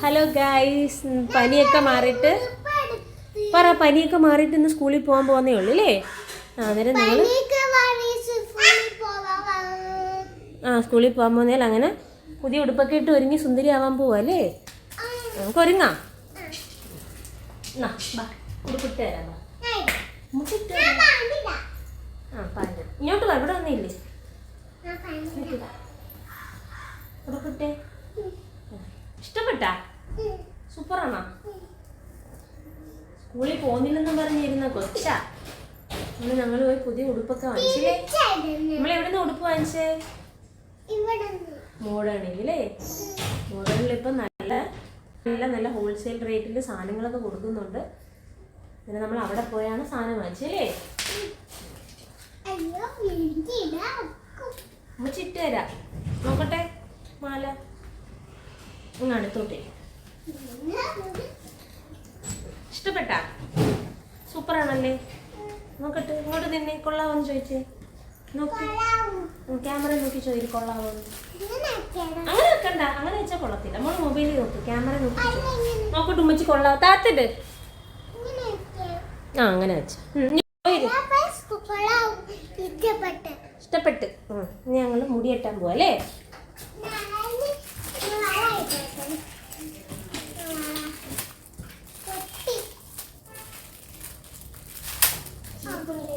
Hello guys പനിയൊക്കെ മാറിയിട്ട് പറ പനിയൊക്കെ മാറിയിട്ട് ഇന്ന് സ്കൂളിൽ പോകാൻ പോകുന്നേ ഉള്ളൂ അല്ലേ ആ അന്നേരം നിങ്ങൾ ആ സ്കൂളിൽ പോകാൻ പോകുന്നതിൽ അങ്ങനെ പുതിയ ഉടുപ്പൊക്കെ ഇട്ട് ഒരുങ്ങി സുന്ദരി ആവാൻ പോവാ അല്ലേ? നമുക്ക് ഒരുങ്ങാം. ഉടുപ്പിട്ട് തരാം. ആ ഇങ്ങോട്ട് വാ ഇവിടെ വന്നില്ലേ? ഉടുപ്പിട്ടേ ഇഷ്ടപ്പെട്ടാ? സൂപ്പറാണോ? സ്കൂളിൽ പോകുന്നില്ലെന്ന് പറഞ്ഞിരുന്ന? കൊച്ചാ. ഇന്ന് ഞങ്ങൾ പോയി പുതിയ ഉടുപ്പൊക്കെ വാങ്ങിച്ചില്ലേ നമ്മൾ എവിടെ നിന്ന് ഉടുപ്പ് വാങ്ങിച്ചേ? മോഡേണില്ലേ മോഡേണിൽ ഇപ്പൊ നല്ല നല്ല നല്ല ഹോൾസെയിൽ റേറ്റിൽ സാധനങ്ങളൊക്കെ കൊടുക്കുന്നുണ്ട്. പിന്നെ നമ്മൾ അവിടെ പോയാണ് സാധനം വാങ്ങിച്ചല്ലേ അമ്മ തരാം നോക്കട്ടെ മാല. ഇങ്ങ് അടുത്തോട്ടേ ഇഷ്ടപ്പെട്ടാ? സൂപ്പറാണല്ലേ? നോക്കട്ടെ ഇങ്ങോട്ട് നിന്നെ കൊള്ളാവോന്ന് ചോദിച്ചേ. നോക്കി. ക്യാമറ നോക്കി ചോദിച്ചു കൊള്ളാവോന്ന്. അങ്ങനെ വെക്കണ്ട അങ്ങനെ വെച്ചാൽ കൊള്ളത്തില്ല. നമ്മൾ മൊബൈലിൽ നോക്ക് ക്യാമറ നോക്കി നോക്കട്ട് ഉമ്മച്ചി കൊള്ളാവോ? താത്തിട്ട് ആ അങ്ങനെ വെച്ചാ. ഇഷ്ടപ്പെട്ട്. ഞങ്ങൾ മുടി കെട്ടാൻ പോവാ അല്ലേ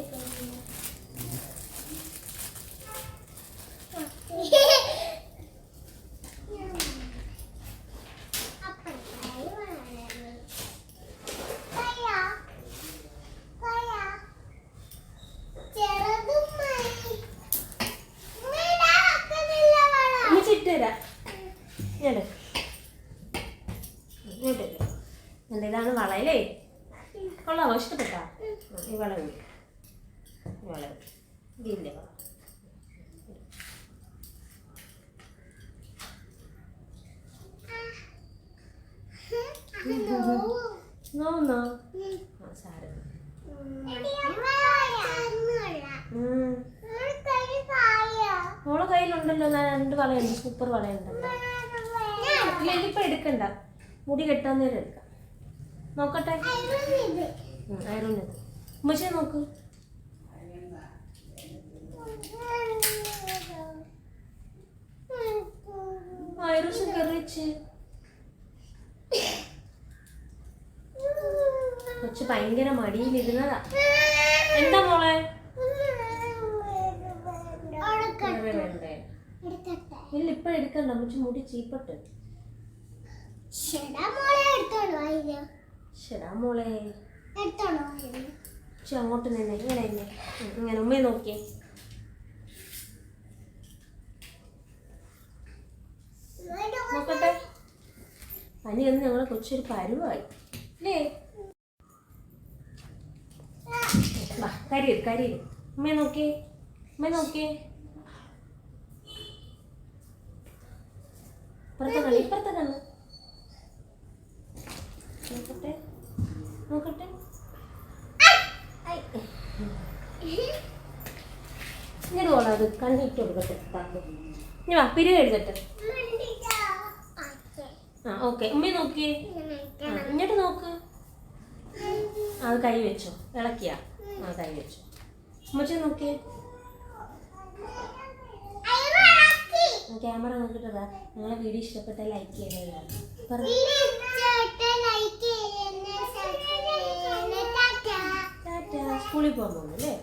ഉമ്മച്ചി ഇട്ട് തരാം ഇങ്ങോട്ട് ഇങ്ങോട്ട് ഇട്. എന്താ ഇതാണ് വള അല്ലേ കൊള്ളാവോ ഇഷ്ടപ്പെട്ടാ ഉം, ഈ വള കൂടി ഈ വള കൂടി. ഇതിന്റെ വള നോന്നോ ആ സാരം. മോളെ കയ്യിലുണ്ടല്ലോ ഞാൻ രണ്ട് വളയുണ്ട് സൂപ്പർ വളയുണ്ടല്ലോ ഇല്ല ഇതിപ്പോ എടുക്കണ്ട. മുടി കെട്ടാൻ നേരം എടുക്കാം. നോക്കട്ടെ. അയറുണ്ട് ഉമ്മച്ചെ നോക്ക്. വൈറസ് കറിച്ച് കൊച്ചു ഭയങ്കര മടിയിലിരുന്നതാ എന്താ മോളെ? ഇല്ല ഇപ്പൊ എടുക്കണ്ട. അമ്മച്ചി മുടി ചീപ്പട്ട്. ശരാ മോളെ പക്ഷെ അങ്ങോട്ട് നിന്നെ ഇങ്ങനെ ഇങ്ങനെ ഉമ്മയെ നോക്കിയേ. നോക്കട്ടെ. പനി ഞങ്ങളെ കൊച്ചൊരു പരുവായി. അല്ലേ വാ കരീർ കരിയിൽ നോക്കേ അമ്മ നോക്കേ. നോക്കട്ടെ നോക്കട്ടെ. കൊടുക്കട്ടെ വാ പിരി ആ ഉമ്മ ഇങ്ങോട്ട് നോക്ക്. അത് കൈ വെച്ചോ ഇളക്കിയാ. ആ കൈ വെച്ചോ നോക്കിയേ. ക്യാമറ നോക്കിട്ടതാ നിങ്ങളെ വീഡിയോ ഇഷ്ടപ്പെട്ട ലൈക്ക് ടാറ്റാ. സ്കൂളിൽ പോകുന്നു അല്ലേ?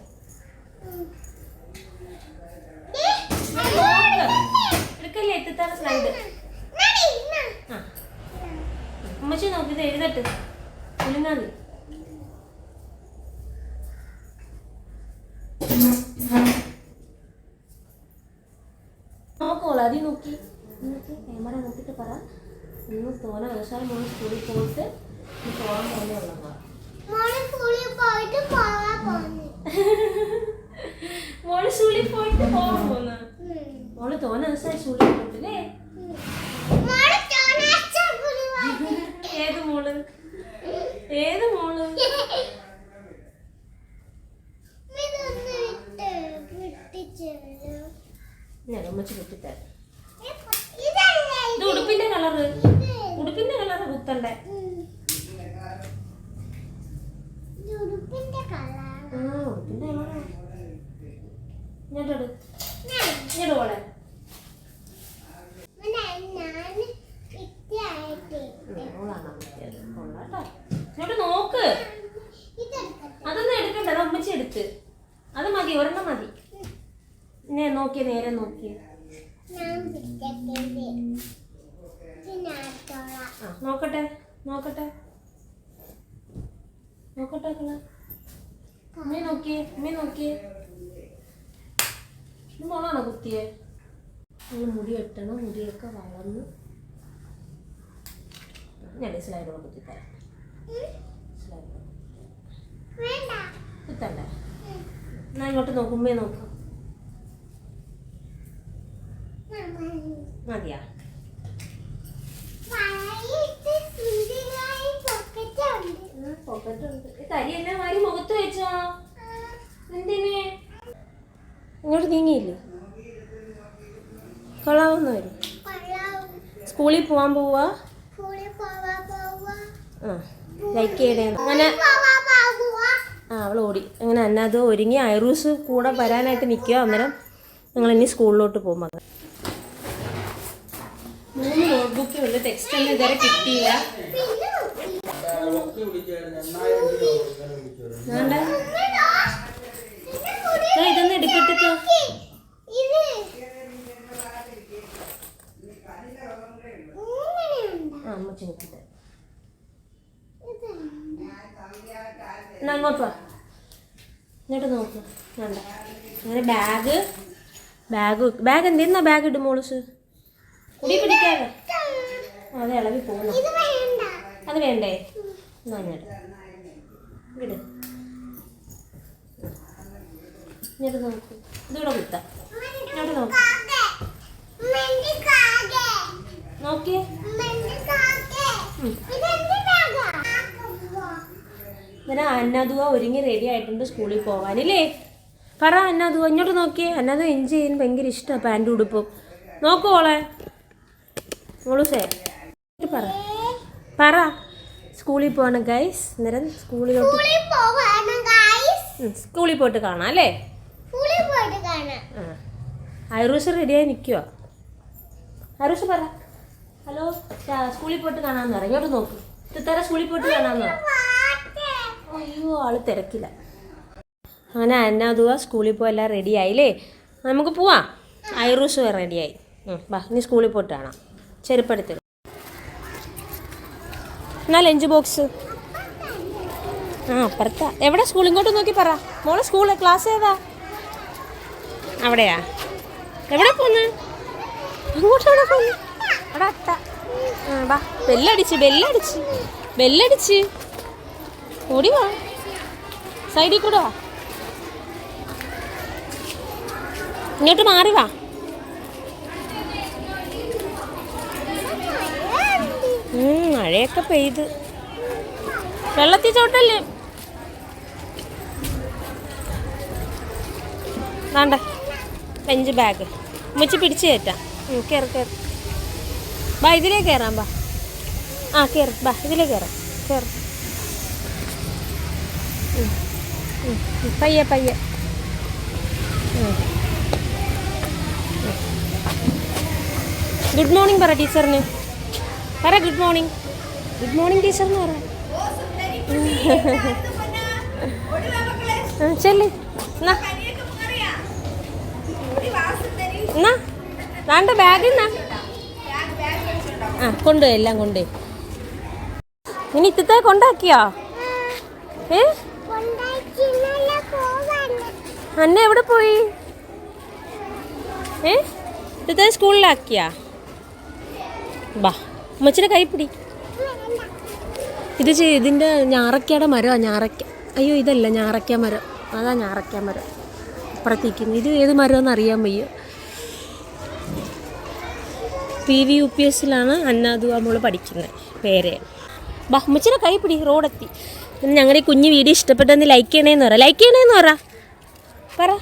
എടുക്കല്ലേ എത്തിത്താണ് സ്ലൈഡ് ആ. അമ്മച്ചി നോക്കി ഇത് എഴുതട്ട്. കുലുങ്ങാതി നോക്കോളൂ അതി നോക്കി. നോക്കി ക്യാമറ നോക്കിയിട്ട് പറ. ഇന്ന് തോന ദിവസം മോൾ സ്കൂളിൽ പോയിട്ട് പോകാൻ പോകുന്നേ ഉള്ളതാ. മോൾ സ്കൂളിൽ പോയിട്ട് പോകാൻ പോകുന്ന മോൾ തോന ദിവസമായി സ്കൂളിൽ പോയിട്ടില്ലേ ഏത് മോൾ ഏത് മോൾ ഞാൻ ഉമ്മച്ചി കുത്തിത്തരാം ഇത് ഉടുപ്പിന്റെ കളർ കളറ് ഉടുപ്പിന്റെ കളറ് കുത്തണ്ടേ ഉടുപ്പിന്റെ കളർ ആ ഉടുപ്പിന്റെ കളറ് ഇങ്ങോട്ടെടു ഇങ്ങോട്ട് പോളെ ഞാൻ ഇറ്റായിട്ട് ഓളാണോ കുത്തിയത്? കൊള്ളാട്ടോ. ഇങ്ങോട്ട് നോക്ക്. അതൊന്നും എടുക്കണ്ട. അത് അമ്മച്ചി എടുത്ത്. അത് മതി ഒരെണ്ണം മതി. നേ നോക്കിയേ നേരെ നോക്കിയേ. നോക്കട്ടെ നോക്കട്ടെ. നോക്കട്ടെ അമ്മേ നോക്കിയേ അമ്മേ നോക്കിയേ ഇത് മോളാണോ കുത്തിയേ നമ്മൾ മുടി വെട്ടണം മുടിയൊക്കെ വളർന്ന്. ഞാൻ സ്ലൈഡോടെ കുത്തിത്തരാം. സ്ലൈഡ് കുത്തണ്ടേ? എന്നാ ഇങ്ങോട്ട് നോക്കുമ്പേ നോക്കാം നോക്കും. മതിയാ. വയറ്റ് സുന്ദരമായി പൊക്കറ്റുണ്ട് പോക്കറ്റ് ഉണ്ട് ഈ തരി എല്ലാം വാരി മുഖത്ത് വെച്ചോ എന്തിന് ഇങ്ങോട്ട് നീങ്ങിയില്ലേ? കൊള്ളാവുന്ന വരും സ്കൂളിൽ പോവാൻ പോവാ? ആ ലൈക്ക് ചെയ്യണേ അങ്ങനെ ആ അവൾ ഓടി. അങ്ങനെ അന്നത് ഒരുങ്ങി ഐറൂസ് കൂടെ വരാനായിട്ട് നിൽക്കുക അന്നേരം ഞങ്ങൾ ഇനി സ്കൂളിലോട്ട് പോകുമ്പോൾ മൂന്ന് നോട്ട്ബുക്കും ഉണ്ട്. ടെക്സ്റ്റ് ഒന്നും ഇതുവരെ കിട്ടിയില്ല. ഇതൊന്ന് എടുക്കട്ടെ. അമ്മ ചോദിക്കട്ടെ അങ്ങോട്ട് വാ. ഇങ്ങോട്ട് നോക്ക്. വേണ്ട. അങ്ങനെ ബാഗ് ബാഗ് ബാഗ് എന്തിനാ ബാഗ് ഇടും മോളൂസ് കുടി പിടിക്കാതെ. അത് ഇളകി പോകുന്നു അത് വേണ്ടേ? ഇങ്ങോട്ട് നോക്ക്. നോക്ക്. ഒരുങ്ങി റെഡി ആയിട്ടുണ്ട് സ്കൂളിൽ പോകാനില്ലേ പറ അന്നാദുവ ഇങ്ങോട്ട് നോക്കിയേ അന്നാദു എൻജോയ് ചെയ്യാൻ ഭയങ്കര ഇഷ്ടമാണ് പാന്റ് ഉടുപ്പും. നോക്കുവോളെ മോളൂസേ പറ. പറ. സ്കൂളിൽ പോകണം ഗൈസ് അന്നേരം സ്കൂളിലോട്ട് സ്കൂളിൽ പോയിട്ട് കാണാം അല്ലേ? ഐറൂസ് റെഡിയായി നിൽക്കുവോ ഐറൂസ് പറ. ഹലോ സ്കൂളിൽ പോയിട്ട് കാണാമെന്ന് പറ. ഇങ്ങോട്ട് നോക്ക്. ഇത്തരം സ്കൂളിൽ പോയിട്ട് കാണാമെന്ന് അയ്യോ ആൾ തിരക്കില്ല. അങ്ങനെ അന്നാദുവ സ്കൂളിൽ പോയി എല്ലാം റെഡി ആയില്ലേ നമുക്ക് പോവാം. ഐറൂസ് റെഡിയായി. ബാ നീ സ്കൂളിൽ പോയിട്ട് കാണാം. ചെരുപ്പെടുത്ത് എന്നാ ലഞ്ച് ബോക്സ്? ആ അപ്പുറത്താ. എവിടെ? സ്കൂൾ ഇങ്ങോട്ട് നോക്കി പറ. മോളെ സ്കൂൾ ക്ലാസ് ഏതാ? അവിടെയാ. എവിടെ പോന്ന്? അങ്ങോട്ട് എവിടെ പോന്ന്? അവിടെ അത്ത. വാ. ബെല്ലടിച്ച് ബെല്ലടിച്ച് ബെല്ലടിച്ച്. ഓടി വാ. സൈഡിൽ കൂടെ വാ. ഇങ്ങോട്ട് മാറി വാ. മഴയൊക്കെ പെയ്ത്. വെള്ളത്തിൽ ചോട്ടല്ലേ വേണ്ട? Lunch bag. ഉമ്മച്ചി പിടിച്ച് കയറ്റാം. കയറി കയറി ബാ ഇതിലേ കയറാം ബാ. ആ കയറി ബാ ഇതിലേ കയറാം കയറി പയ്യെ പയ്യെ. ഗുഡ് മോർണിംഗ് പറ ടീച്ചറിന്. പറ good morning good morning teacher എന്ന് പറ. ചെല്ല്. വേണ്ട ബാഗ് ആ കൊണ്ടുപോയി എല്ലാം കൊണ്ടുപോയി. ഇനി ഇത്തത്തെ കൊണ്ടാക്കിയോ. അന്നെ എവിടെ പോയി? ഏ? ഇത് സ്കൂളിലാക്കിയാ? ബാ. ഉമ്മച്ചിയുടെ കൈപ്പിടി. ഇത് ഇതിന്റെ ഞാറക്കയുടെ മരമാണ് ഞാറക്ക. അയ്യോ ഇതല്ല ഞാറക്ക മരം. അതാ ഞാറക്ക മരം. അപ്പുറത്തേക്കുന്നു ഇത് ഏത് മരമെന്ന് അറിയാൻ വയ്യ. പി വി യു പി എസിലാണ് അന്നാദു നമ്മൾ പഠിക്കുന്നത് പേരെ. ബാ ഉമ്മച്ചിയുടെ കൈ റോഡെത്തി. ഞങ്ങളുടെ ഈ കുഞ്ഞു വീഡിയോ ഇഷ്ടപ്പെട്ടെന്ന് ലൈക്ക് ചെയ്യണേന്ന് പറ. ലൈക്ക് ചെയ്യണേന്ന് പറ. പറ.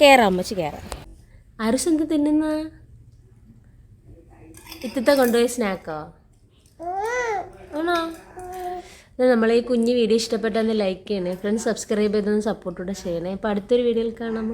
കയറാം അമ്മച്ചി കയറാം അരുസ് എന്ത് തിന്നുന്ന? ഇത്തത്തെ കൊണ്ടുപോയി സ്നാക്കോ? ആണോ? നമ്മൾ ഈ കുഞ്ഞു വീഡിയോ ഇഷ്ടപ്പെട്ടെന്ന് ലൈക്ക് ചെയ്യണേ. ഫ്രണ്ട്സ് സബ്സ്ക്രൈബ് ചെയ്തൊന്ന് സപ്പോർട്ടൂടെ ചെയ്യണേ. അപ്പോൾ അടുത്തൊരു വീഡിയോയിൽ കാണാം.